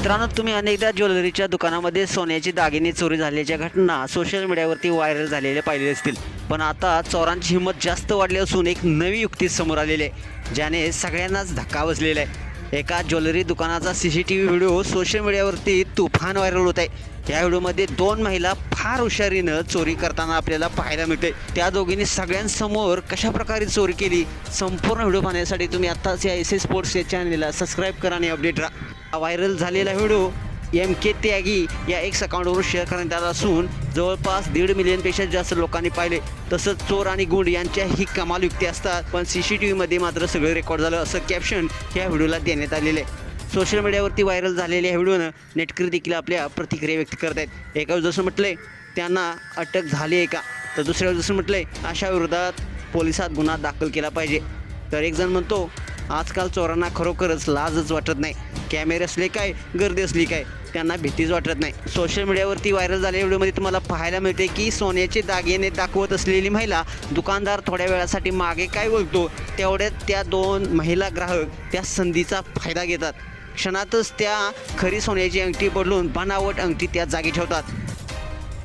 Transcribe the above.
मित्रांनो तुम्ही अनेकदा ज्वेलरीच्या दुकानामध्ये सोन्याची दागिने चोरी झाल्याच्या घटना सोशल मीडियावरती व्हायरल झालेल्या पाहिले असतील. पण आता चोरांची हिंमत जास्त वाढली असून एक नवी युक्ती समोर आलेली आहे ज्याने सगळ्यांनाच धक्का बसलेला आहे. एका ज्वेलरी दुकानाचा C C T V video social मीडियावरती तुफान व्हायरल होत आहे. या व्हिडिओमध्ये दोन महिला फार हुशारीनं चोरी करताना आपल्याला पाहायला मिळते त्या दोघींनी सगळ्यांसमोर कशा प्रकारे चोरी केली संपूर्ण व्हिडिओ पाहण्यासाठी तुम्ही आत्ताच या एस एस स्पोर्ट्स या चॅनलला सबस्क्राईब करा आणि अपडेट राहा. व्हायरल झालेला व्हिडिओ एम के त्यागी या एक्स अकाउंटवरून शेअर करण्यात आला असून जवळपास दीड मिलियनपेक्षा जास्त लोकांनी पाहिले. तसंच चोर आणि गुंड यांच्या ही कमाल युक्ती असतात. पण सी सी टी व्हीमध्ये मात्र सगळं रेकॉर्ड झालं. असं कॅप्शन या व्हिडिओला देण्यात आलेलं आहे. सोशल मीडियावरती व्हायरल झालेल्या व्हिडिओनं नेटकरी देखील आपल्या प्रतिक्रिया व्यक्त करत आहेत एका जसं म्हटलंय त्यांना अटक झाली आहे का? तर दुसऱ्या जसं म्हटलंय अशा विरोधात पोलिसात गुन्हा दाखल केला पाहिजे. तर एक जण म्हणतो आजकाल चोरांना खरोखरच लाजच वाटत नाही. कॅमेरे असले काय गर्दी असली काय त्यांना भीतीच वाटत नाही. सोशल मीडियावरती व्हायरल झालेल्या व्हिडिओमध्ये तुम्हाला पाहायला मिळते की सोन्याचे दागिने दाखवत असलेली महिला दुकानदार थोड्या वेळासाठी मागे काय बोलतो तेवढ्यात त्या दोन महिला ग्राहक त्या संधीचा फायदा घेतात. क्षणातच त्या खरी सोन्याची अंगठी बदलून बनावट अंगठी त्या जागी ठेवतात.